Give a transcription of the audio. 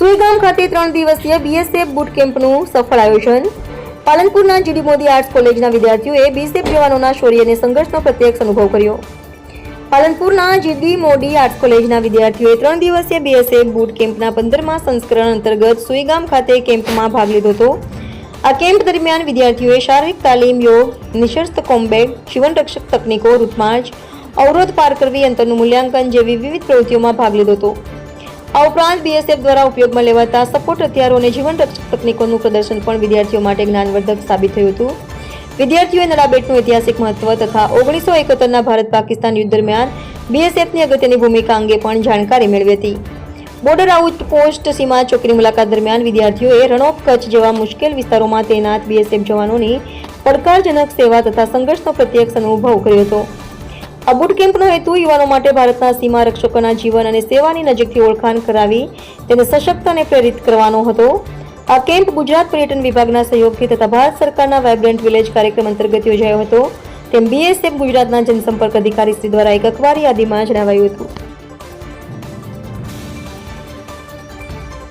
સુઈગામ ખાતે ત્રણ દિવસીય બીએસએફ બુટ કેમ્પનું સફળ આયોજન. પાલનપુરના જીડી મોદી આર્ટ્સ કોલેજના વિદ્યાર્થીઓએ બીએસએફ જવાનોના શૌર્ય અને સંઘર્ષનો પ્રત્યક્ષ અનુભવ કર્યો. પાલનપુરના જીડી મોડી આર્ટ્સ કોલેજના વિદ્યાર્થીઓએ ત્રણ દિવસીય બીએસએફ બુટ કેમ્પના પંદરમા સંસ્કરણ અંતર્ગત સુઈગામ ખાતે કેમ્પમાં ભાગ લીધો હતો. આ કેમ્પ દરમિયાન વિદ્યાર્થીઓએ શારીરિક તાલીમ યોગ, નિશસ્ત કોમ્બેટ જીવનરક્ષક તકનીકો, રૂટમાર્ચ, અવરોધ પાર કરવી, અંતરનું મૂલ્યાંકન જેવી વિવિધ પ્રવૃત્તિઓમાં ભાગ લીધો હતો. આ ઉપરાંત બીએસએફ દ્વારા ઉપયોગમાં લેવાતા સપોર્ટ હથિયારો અને જીવન રક્ષક તકનીકોનું પ્રદર્શન પણ વિદ્યાર્થીઓ માટે જ્ઞાનવર્ધક સાબિત થયું હતું. વિદ્યાર્થીઓએ નડાબેટનું ઐતિહાસિક મહત્વ તથા ઓગણીસો એકોતેરના ભારત પાકિસ્તાન યુદ્ધ દરમિયાન બીએસએફની અગત્યની ભૂમિકા અંગે પણ જાણકારી મેળવી હતી. બોર્ડર આઉટ પોસ્ટ સીમા ચોકીની મુલાકાત દરમિયાન વિદ્યાર્થીઓએ રણોપ કચ્છ જેવા મુશ્કેલ વિસ્તારોમાં તૈનાત બીએસએફ જવાનોની પડકારજનક સેવા તથા સંઘર્ષનો પ્રત્યક્ષ અનુભવ કર્યો હતો. આ બુટ કેમ્પનો હેતુ યુવાનો માટે ભારતના સીમા રક્ષકોના જીવન અને સેવાની નજીકથી ઓળખાણ કરાવી તેને સશક્ત અને પ્રેરિત કરવાનો હતો. આ કેમ્પ ગુજરાત પર્યટન વિભાગના સહયોગથી તથા ભારત સરકારના વાઇબ્રન્ટ વિલેજ કાર્યક્રમ અંતર્ગત યોજાયો હતો. તેમ બીએસએફ ગુજરાતના જનસંપર્ક અધિકારી શ્રી દ્વારા એક અખબારી યાદીમાં જણાવાયું હતું.